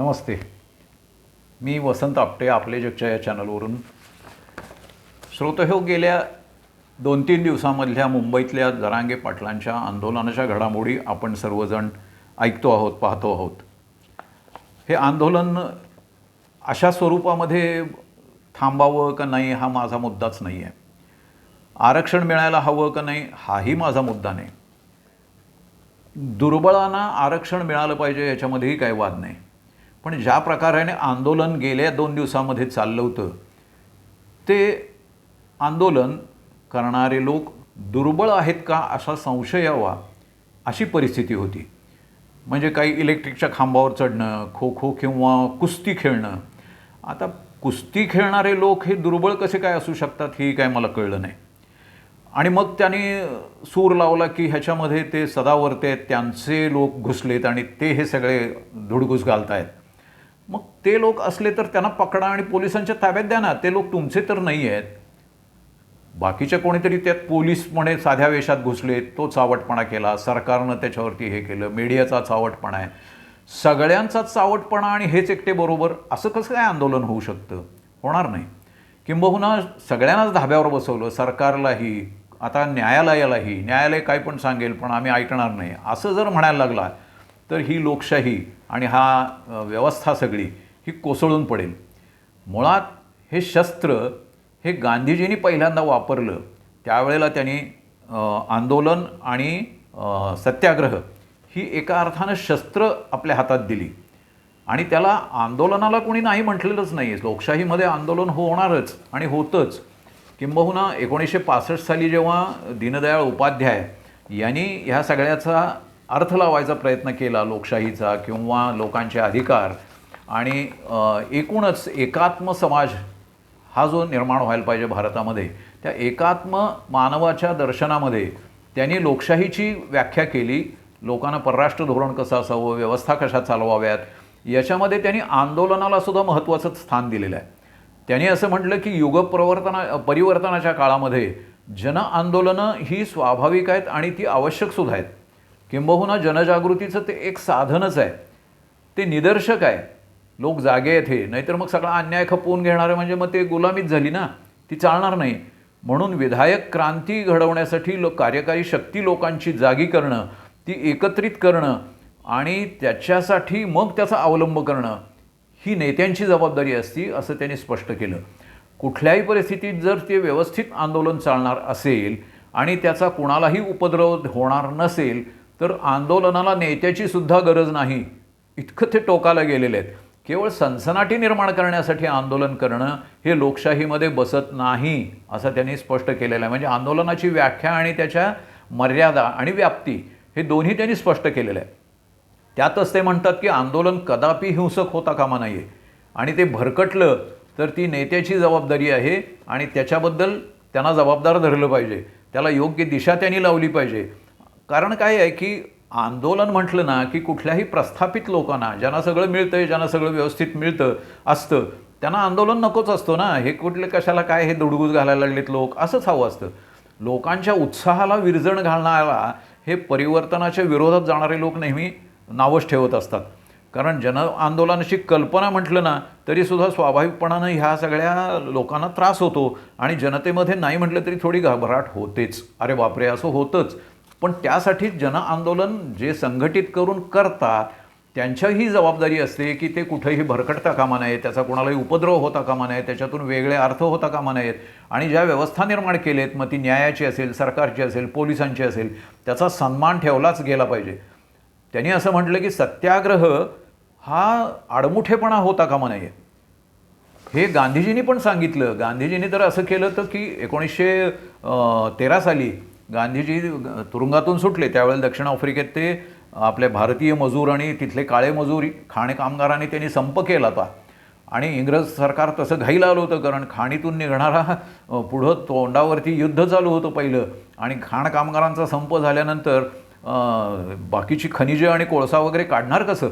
नमस्ते. मी वसंत आपटे आपले जगच्या या चॅनलवरून श्रोतहो गेल्या दोन तीन दिवसामधल्या मुंबईतल्या जरांगे पाटलांच्या आंदोलनाच्या घडामोडी आपण सर्वजण ऐकतो आहोत पाहतो आहोत. हे आंदोलन अशा स्वरूपामध्ये थांबावं का नाही हा माझा मुद्दाच नाही आहे आरक्षण मिळायला हवं का नाही हाही माझा मुद्दा नाही. दुर्बळांना आरक्षण मिळालं पाहिजे याच्यामध्येही काही वाद नाही. पण ज्या प्रकाराने आंदोलन गेल्या दोन दिवसामध्ये चाललं होतं ते आंदोलन करणारे लोक दुर्बळ आहेत का असा संशय यावा अशी परिस्थिती होती. म्हणजे काही इलेक्ट्रिकच्या खांबावर चढणं खो खो किंवा कुस्ती खेळणं. आता कुस्ती खेळणारे लोक हे दुर्बळ कसे काय असू शकतात हे काय मला कळलं नाही. आणि मग त्यांनी सूर लावला की ह्याच्यामध्ये ते सदावर्ते आहेत त्यांचे लोक घुसलेत आणि ते हे सगळे धुडघूस घालतायत. मग ते लोक असले तर त्यांना पकडा आणि पोलिसांच्या ताब्यात द्या ना. ते लोक तुमचे तर नाही आहेत. बाकीच्या कोणीतरी त्यात पोलीसपणे साध्या वेशात घुसले तो चावटपणा केला. सरकारनं त्याच्यावरती हे केलं. मीडियाचा चावटपणा आहे. सगळ्यांचा चावटपणा आणि हेच एकटे बरोबर असं कसं काय आंदोलन होऊ शकतं? होणार नाही. किंबहुना सगळ्यांनाच धाब्यावर बसवलं सरकारलाही आता न्यायालयालाही. न्यायालय काय पण सांगेल पण आम्ही ऐकणार नाही. असं जर म्हणायला लागला तर ही लोकशाही आणि हा व्यवस्था सगळी ही कोसळून पडेल. मुळात हे शस्त्र हे गांधीजींनी पहिल्यांदा वापरलं. त्यावेळेला त्यांनी आंदोलन आणि सत्याग्रह ही एका अर्थानं शस्त्र आपल्या हातात दिली. आणि त्याला आंदोलनाला कोणी नाही म्हटलेलंच नाही आहे लोकशाहीमध्ये आंदोलन होणारच आणि होतंच. किंबहुना एकोणीसशे पासष्ट साली जेव्हा दीनदयाळ उपाध्याय यांनी ह्या सगळ्याचा अर्थ लावायचा प्रयत्न केला लोकशाहीचा किंवा लोकांचे अधिकार. आणि एकूणच एकात्म समाज हा जो निर्माण व्हायला पाहिजे भारतामध्ये त्या एकात्म मानवाच्या दर्शनामध्ये त्यांनी लोकशाहीची व्याख्या केली. लोकांना परराष्ट्र धोरण कसं असावं व्यवस्था कशा चालवाव्यात याच्यामध्ये त्यांनी आंदोलनाला सुद्धा महत्त्वाचं स्थान दिलेलं आहे. त्यांनी असं म्हटलं की युगप्रवर्तना परिवर्तनाच्या काळामध्ये जन आंदोलनं ही स्वाभाविक आहेत आणि ती आवश्यक सुद्धा आहेत. किंबहुना जनजागृतीचं ते एक साधनच आहे. ते निदर्शक आहे. लोक जागे आहेत हे. नाहीतर मग सगळा अन्याय खपवून घेणारे म्हणजे मग ते गुलामीच झाली ना? ती चालणार नाही. म्हणून विधायक क्रांती घडवण्यासाठी लो कार्यकारी शक्ती लोकांची जागी करणं ती एकत्रित करणं आणि त्याच्यासाठी मग त्याचा अवलंब करणं ही नेत्यांची जबाबदारी असती असं त्यांनी स्पष्ट केलं. कुठल्याही परिस्थितीत जर ते व्यवस्थित आंदोलन चालणार असेल आणि त्याचा कुणालाही उपद्रव होणार नसेल तर आंदोलनाला नेत्याची सुद्धा गरज नाही. इतकं ते टोकाला गेलेले आहेत. केवळ सनसनाटी निर्माण करण्यासाठी आंदोलन करणं हे लोकशाहीमध्ये बसत नाही असं त्यांनी स्पष्ट केलेलं आहे. म्हणजे आंदोलनाची व्याख्या आणि त्याच्या मर्यादा आणि व्याप्ती हे दोन्ही त्यांनी स्पष्ट केलेलं आहे. त्यातच ते म्हणतात की आंदोलन कदापि हिंसक होता कामा नये. आणि ते भरकटलं तर ती नेत्याची जबाबदारी आहे आणि त्याच्याबद्दल त्यांना जबाबदार धरलं पाहिजे. त्याला योग्य दिशा त्यांनी लावली पाहिजे. कारण काय आहे की आंदोलन म्हटलं ना की कुठल्याही प्रस्थापित लोकांना ज्यांना सगळं मिळतंय ज्यांना सगळं व्यवस्थित मिळतं असतं त्यांना आंदोलन नकोच असतो ना. हे कुठले कशाला काय हे दुडगूज घालायला लागलेत लोक? असंच हवं असतं. लोकांच्या उत्साहाला विरजण घालणारा हे परिवर्तनाच्या विरोधात जाणारे लोक नेहमी नावच ठेवत असतात. कारण जन आंदोलनाची कल्पना म्हटलं ना तरीसुद्धा स्वाभाविकपणानं ह्या सगळ्या लोकांना त्रास होतो आणि जनतेमध्ये नाही म्हटलं तरी थोडी घबराट होतेच. अरे बापरे असं होतंच. पण त्यासाठी जन आंदोलन जे संघटित करून करतात त्यांच्याही जबाबदारी असते की ते कुठेही भरकटता कामा नये त्याचा कोणालाही उपद्रव होता कामा नये त्याच्यातून वेगळे अर्थ होता कामा नयेत. आणि ज्या व्यवस्था निर्माण केलेत मग ती न्यायाची असेल सरकारची असेल पोलिसांची असेल त्याचा सन्मान ठेवलाच गेला पाहिजे. त्यांनी असं म्हटलं की सत्याग्रह हा आडमुठेपणा होता कामा नये. हे गांधीजींनी पण सांगितलं. गांधीजींनी तर असं केलं तर की एकोणीसशे तेरा साली गांधीजी तुरुंगातून सुटले त्यावेळेला दक्षिण आफ्रिकेत ते आपले भारतीय मजूर आणि तिथले काळे मजूर खाणे कामगारांनी त्यांनी संप केला होता. आणि इंग्रज सरकार तसं घाईला आलं होतं कारण खाणीतून निघणारा पुढं तोंडावरती युद्ध चालू होतं पहिलं. आणि खाण कामगारांचा संप झाल्यानंतर बाकीची खनिजे आणि कोळसा वगैरे काढणार कसं?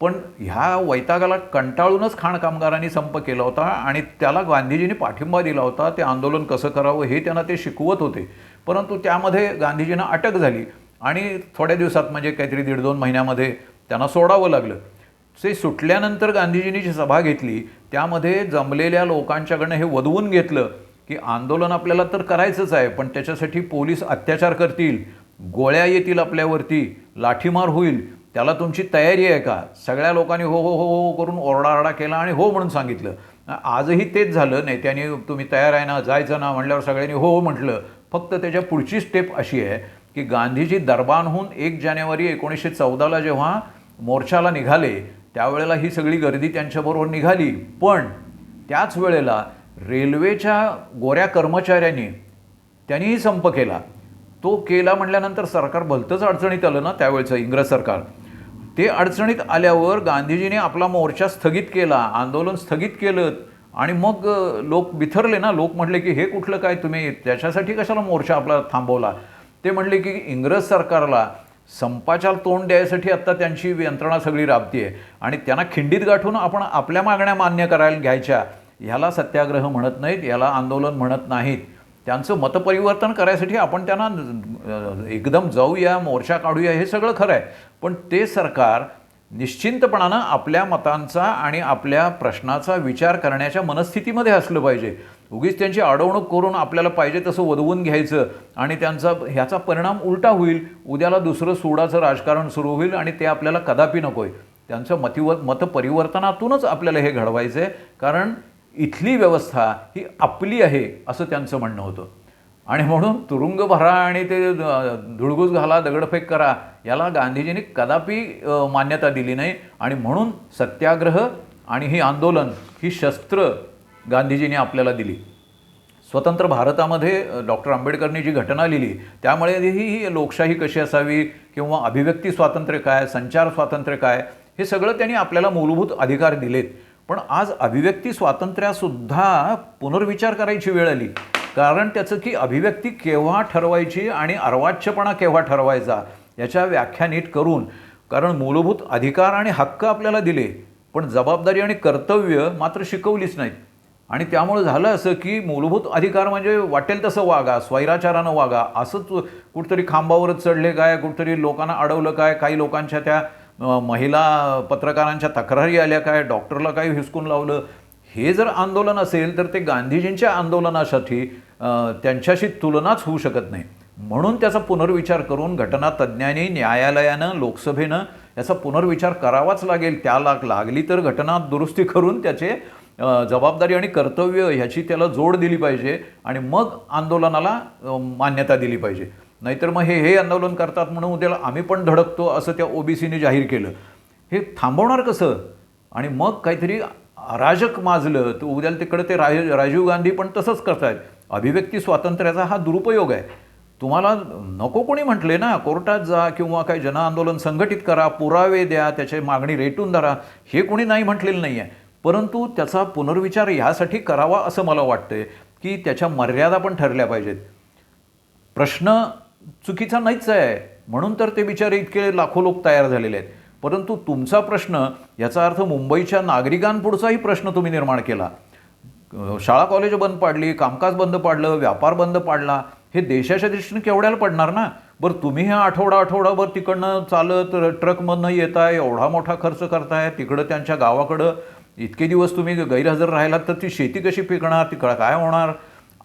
पण ह्या वैतागाला कंटाळूनच खाण कामगारांनी संप केला होता आणि त्याला गांधीजींनी पाठिंबा दिला होता ते आंदोलन कसं करावं हे त्यांना ते शिकवत होते. परंतु त्यामध्ये गांधीजींना अटक झाली आणि थोड्या दिवसात म्हणजे काहीतरी दीड दोन महिन्यामध्ये त्यांना सोडावं लागलं. ते सुटल्यानंतर गांधीजींनी जी सभा घेतली त्यामध्ये जमलेल्या लोकांच्याकडनं हे वदवून घेतलं की आंदोलन आपल्याला तर करायचंच आहे पण त्याच्यासाठी पोलीस अत्याचार करतील गोळ्या येतील आपल्यावरती लाठीमार होईल त्याला तुमची तयारी आहे का? सगळ्या लोकांनी हो हो हो हो, हो करून ओरडाआरडा केला आणि हो म्हणून सांगितलं. आजही तेच झालं नेत्यांनी तुम्ही तयार आहे ना जायचं ना म्हणल्यावर सगळ्यांनी हो हो म्हटलं. फक्त त्याच्या पुढची स्टेप अशी आहे की गांधीजी दरबारहून एक जानेवारी एकोणीसशे चौदाला जेव्हा मोर्चाला निघाले त्यावेळेला ही सगळी गर्दी त्यांच्याबरोबर निघाली. पण त्याच वेळेला रेल्वेच्या गोऱ्या कर्मचाऱ्यांनी त्यांनीही संप केला. तो केला म्हटल्यानंतर सरकार भलतंच अडचणीत आलं ना त्यावेळचं इंग्रज सरकार. ते अडचणीत आल्यावर गांधीजीने आपला मोर्चा स्थगित केला आंदोलन स्थगित केलं. आणि मग लोक बिथरले ना. लोक म्हटले की हे कुठलं काय? तुम्ही त्याच्यासाठी कशाला मोर्चा आपला थांबवला? ते म्हटले की इंग्रज सरकारला संपाच्या तोंड द्यायसाठी आत्ता त्यांची यंत्रणा सगळी राबती आहे आणि त्यांना खिंडीत गाठून आपण आपल्या मागण्या मान्य करायला घ्यायच्या. ह्याला सत्याग्रह म्हणत नाहीत याला आंदोलन म्हणत नाहीत. त्यांचं मतपरिवर्तन करायसाठी आपण त्यांना एकदम जाऊया मोर्चा काढूया हे सगळं खरं आहे पण ते सरकार निश्चिंतपणानं आपल्या मतांचा आणि आपल्या प्रश्नाचा विचार करण्याच्या मनस्थितीमध्ये असलं पाहिजे. उगीच त्यांची अडवणूक करून आपल्याला पाहिजे तसं वदवून घ्यायचं आणि त्यांचा ह्याचा परिणाम उलटा होईल. उद्याला दुसरं सोडाचं राजकारण सुरू होईल आणि ते आपल्याला कदापि नको आहे त्यांचं मतिव मतपरिवर्तनातूनच आपल्याला हे घडवायचं आहे कारण इथली व्यवस्था ही आपली आहे असं त्यांचं म्हणणं होतं. आणि म्हणून तुरुंग भरा आणि ते अ, धुळगूस घाला दगडफेक करा याला गांधीजींनी कदापि मान्यता दिली नाही. आणि म्हणून सत्याग्रह आणि ही आंदोलन ही शस्त्र गांधीजींनी आपल्याला दिली. स्वतंत्र भारतामध्ये डॉक्टर आंबेडकरनी जी घटना लिहिली त्यामुळे ही ही लोकशाही कशी असावी किंवा अभिव्यक्ती स्वातंत्र्य काय संचार स्वातंत्र्य काय हे सगळं त्यांनी आपल्याला मूलभूत अधिकार दिलेत. पण आज अभिव्यक्ती स्वातंत्र्यासुद्धा पुनर्विचार करायची वेळ आली. कारण त्याचं की अभिव्यक्ती केव्हा ठरवायची आणि अर्वाच्यपणा केव्हा ठरवायचा याच्या व्याख्या नीट करून कारण मूलभूत अधिकार आणि हक्क आपल्याला दिले पण जबाबदारी आणि कर्तव्य मात्र शिकवलीच नाहीत. आणि त्यामुळं झालं असं की मूलभूत अधिकार म्हणजे वाटेल तसं वागा स्वैराचारानं वागा असंच कुठतरी खांबावरच चढले काय कुठतरी लोकांना अडवलं काय काही लोकांच्या त्या महिला पत्रकारांच्या तक्रारी आल्या काय डॉक्टरला काही हिसकून लावलं हे जर आंदोलन असेल तर ते गांधीजींच्या आंदोलनासाठी त्यांच्याशी तुलनाच होऊ शकत नाही. म्हणून त्याचा पुनर्विचार करून घटना तज्ज्ञांनी न्यायालयानं लोकसभेनं याचा पुनर्विचार करावाच लागेल. त्याला लागली तर घटना दुरुस्ती करून त्याचे जबाबदारी आणि कर्तव्य ह्याची त्याला जोड दिली पाहिजे आणि मग आंदोलनाला मान्यता दिली पाहिजे. नाहीतर मग हे हे आंदोलन करतात म्हणून उद्याला आम्ही पण धडकतो असं त्या ओबीसीने जाहीर केलं. हे थांबवणार कसं? आणि मग काहीतरी अराजक माजलं तर उद्याला तिकडे ते राज राजीव गांधी पण तसंच करतायत. अभिव्यक्ती स्वातंत्र्याचा हा दुरुपयोग आहे. तुम्हाला नको कोणी म्हटले ना कोर्टात जा किंवा काही जनआंदोलन संघटित करा पुरावे द्या त्याची मागणी रेटून धरा हे कोणी नाही म्हटलेलं नाही आहे परंतु त्याचा पुनर्विचार ह्यासाठी करावा असं मला वाटतंय की त्याच्या मर्यादा पण ठरल्या पाहिजेत. प्रश्न चुकीचा नाहीच आहे. म्हणून तर ते बिचारे इतके लाखो लोक तयार झालेले आहेत. परंतु तुमचा प्रश्न याचा अर्थ मुंबईच्या नागरिकांपुढचाही प्रश्न तुम्ही निर्माण केला. शाळा कॉलेज बंद पाडली कामकाज बंद पाडलं व्यापार बंद पाडला हे देशाच्या दृष्टीने केवढ्याला पडणार ना? बरं तुम्ही हे आठवडा आठवडाभर तिकडनं चालत ट्रकमधनं आहे एवढा मोठा खर्च करताय तिकडं त्यांच्या गावाकडं इतके दिवस तुम्ही गैरहजर राहिलात तर ती शेती कशी पिकणार तिकडं काय होणार?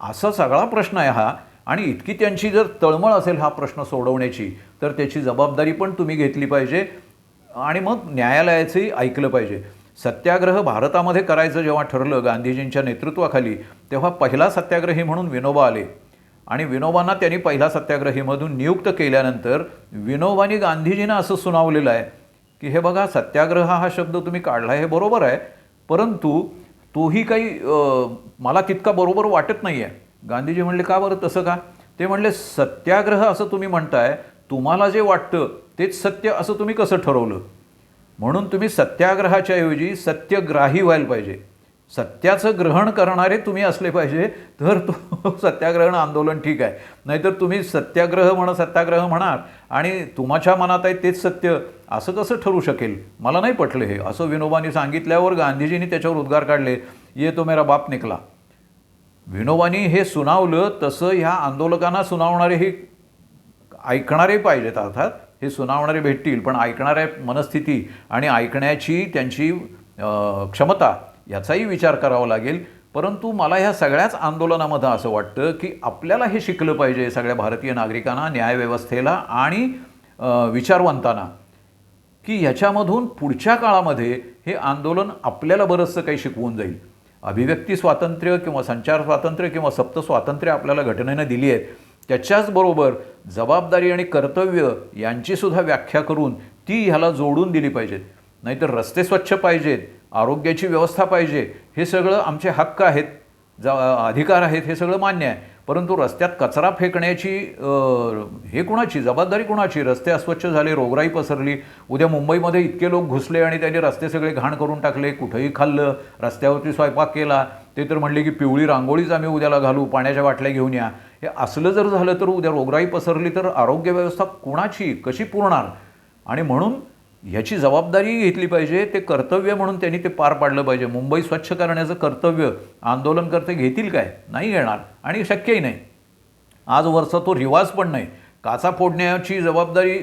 असा सगळा प्रश्न आहे हा. आणि इतकी त्यांची जर तळमळ असेल हा प्रश्न सोडवण्याची तर त्याची जबाबदारी पण तुम्ही घेतली पाहिजे. आणि मग न्यायालयाचंही ऐकलं पाहिजे. सत्याग्रह भारतामध्ये करायचं जेव्हा ठरलं गांधीजींच्या नेतृत्वाखाली तेव्हा पहिला सत्याग्रही म्हणून विनोबा आले. आणि विनोबांना त्यांनी पहिला सत्याग्रहीमधून नियुक्त केल्यानंतर विनोबांनी गांधीजींना असं सुनावलेलं आहे की हे बघा सत्याग्रह हा शब्द तुम्ही काढला हे बरोबर आहे परंतु तोही काही मला तितका बरोबर वाटत नाही आहे गांधीजी म्हणले का बरं तसं का? ते म्हणले सत्याग्रह असं तुम्ही म्हणताय तुम्हाला जे वाटतं तेच सत्य असं तुम्ही कसं ठरवलं? म्हणून तुम्ही सत्याग्रहाच्या ऐवजी सत्यग्राही व्हायला पाहिजे. सत्याचं ग्रहण करणारे तुम्ही असले पाहिजे तर तो सत्याग्रहण आंदोलन ठीक आहे. नाहीतर तुम्ही सत्याग्रह म्हणा सत्याग्रह म्हणाल आणि तुमच्या मनात आहे तेच सत्य असं कसं ठरू शकेल? मला नाही पटलं हे. असं विनोबांनी सांगितल्यावर गांधीजींनी त्याच्यावर उद्गार काढले ये तो मेरा बाप निकला. विनोबांनी हे सुनावलं तसं ह्या आंदोलकांना सुनावणारे ही ऐकणारे पाहिजेत अर्थात हे सुनावणारे भेटतील पण ऐकणाऱ्या मनस्थिती आणि ऐकण्याची त्यांची क्षमता याचाही विचार करावा लागेल. परंतु मला ह्या सगळ्याच आंदोलनामध्ये असं वाटतं की आपल्याला हे शिकलं पाहिजे सगळ्या भारतीय नागरिकांना न्यायव्यवस्थेला आणि विचारवंतांना की ह्याच्यामधून पुढच्या काळामध्ये हे आंदोलन आपल्याला बरंचसं काही शिकवून जाईल. अभिव्यक्ती स्वातंत्र्य किंवा संचार स्वातंत्र्य किंवा सप्त स्वातंत्र्य आपल्याला घटनेनं दिली आहेत. त्याच्याचबरोबर जबाबदारी आणि कर्तव्य यांचीसुद्धा व्याख्या करून ती ह्याला जोडून दिली पाहिजेत. नाहीतर रस्ते स्वच्छ पाहिजेत आरोग्याची व्यवस्था पाहिजे हे सगळं आमचे हक्क आहेत ज अधिकार आहेत हे सगळं मान्य आहे. परंतु रस्त्यात कचरा फेकण्याची हे कुणाची? जबाबदारी कुणाची? रस्ते अस्वच्छ झाले रोगराई पसरली उद्या मुंबईमध्ये इतके लोक घुसले आणि त्यांनी रस्ते सगळे घाण करून टाकले कुठंही खाल्लं रस्त्यावरती स्वयंपाक केला ते तर म्हणले की पिवळी रांगोळीच आम्ही उद्याला घालू पाण्याच्या बाटल्या घेऊन या. हे असलं जर झालं तर उद्या रोगराई पसरली तर आरोग्य व्यवस्था कुणाची कशी पुरणार? आणि म्हणून ह्याची जबाबदारी घेतली पाहिजे ते कर्तव्य म्हणून त्यांनी ते पार पाडलं पाहिजे. मुंबई स्वच्छ करण्याचं कर्तव्य आंदोलनकर्ते घेतील काय? नाही घेणार. आणि शक्यही नाही. आज वरचा तो रिवाज पण नाही. काचा फोडण्याची जबाबदारी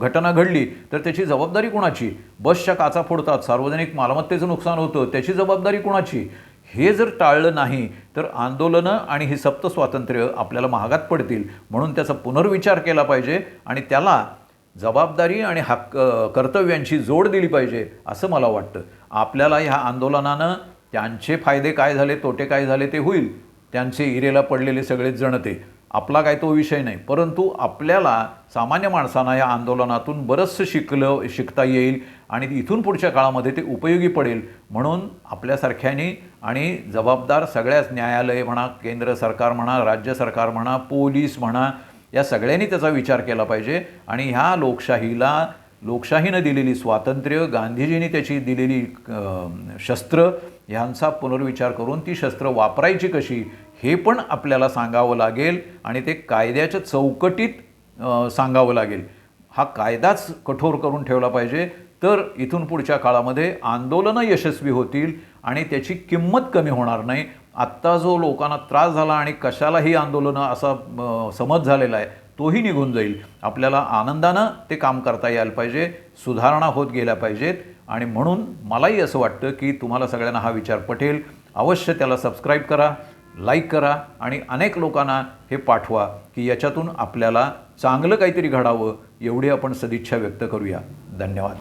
घटना घडली तर त्याची जबाबदारी कुणाची? बसच्या काचा फोडतात. सार्वजनिक मालमत्तेचं नुकसान होतं त्याची जबाबदारी कुणाची? हे जर टाळलं नाही तर आंदोलनं आणि ही सप्त स्वातंत्र्य आपल्याला महागात पडतील म्हणून त्याचा पुनर्विचार केला पाहिजे आणि त्याला जबाबदारी आणि हक्क कर्तव्यांशी कर्तव्यांची जोड दिली पाहिजे असं मला वाटतं. आपल्याला ह्या आंदोलनानं त्यांचे फायदे काय झाले तोटे काय झाले ते होईल. त्यांचे इरेला पडलेले सगळेच जणते आपला काय तो विषय नाही. परंतु आपल्याला सामान्य माणसांना या आंदोलनातून बरंचसं शिकलं शिकता येईल आणि इथून पुढच्या काळामध्ये ते उपयोगी पडेल. म्हणून आपल्यासारख्यांनी आणि जबाबदार सगळ्याच न्यायालय म्हणा केंद्र सरकार म्हणा राज्य सरकार म्हणा पोलीस म्हणा या सगळ्यांनी त्याचा विचार केला पाहिजे. आणि ह्या लोकशाहीला लोकशाहीनं दिलेली स्वातंत्र्य गांधीजींनी त्याची दिलेली शस्त्र ह्यांचा पुनर्विचार करून ती शस्त्र वापरायची कशी हे पण आपल्याला सांगावं लागेल आणि ते कायद्याच्या चौकटीत सांगावं लागेल. हा कायदाच कठोर करून ठेवला पाहिजे. तर इथून पुढच्या काळामध्ये आंदोलनं यशस्वी होतील आणि त्याची किंमत कमी होणार नाही. आत्ता जो लोकांना त्रास झाला आणि कशालाही आंदोलनं असा समज झालेला आहे तोही निघून जाईल. आपल्याला आनंदानं ते काम करता यायला पाहिजे. सुधारणा होत गेल्या पाहिजेत. आणि म्हणून मलाही असं वाटतं की तुम्हाला सगळ्यांना हा विचार पटेल. अवश्य त्याला सबस्क्राईब करा लाईक करा आणि अनेक लोकांना हे पाठवा की याच्यातून आपल्याला चांगलं काहीतरी घडावं एवढी आपण सदिच्छा व्यक्त करूया. धन्यवाद.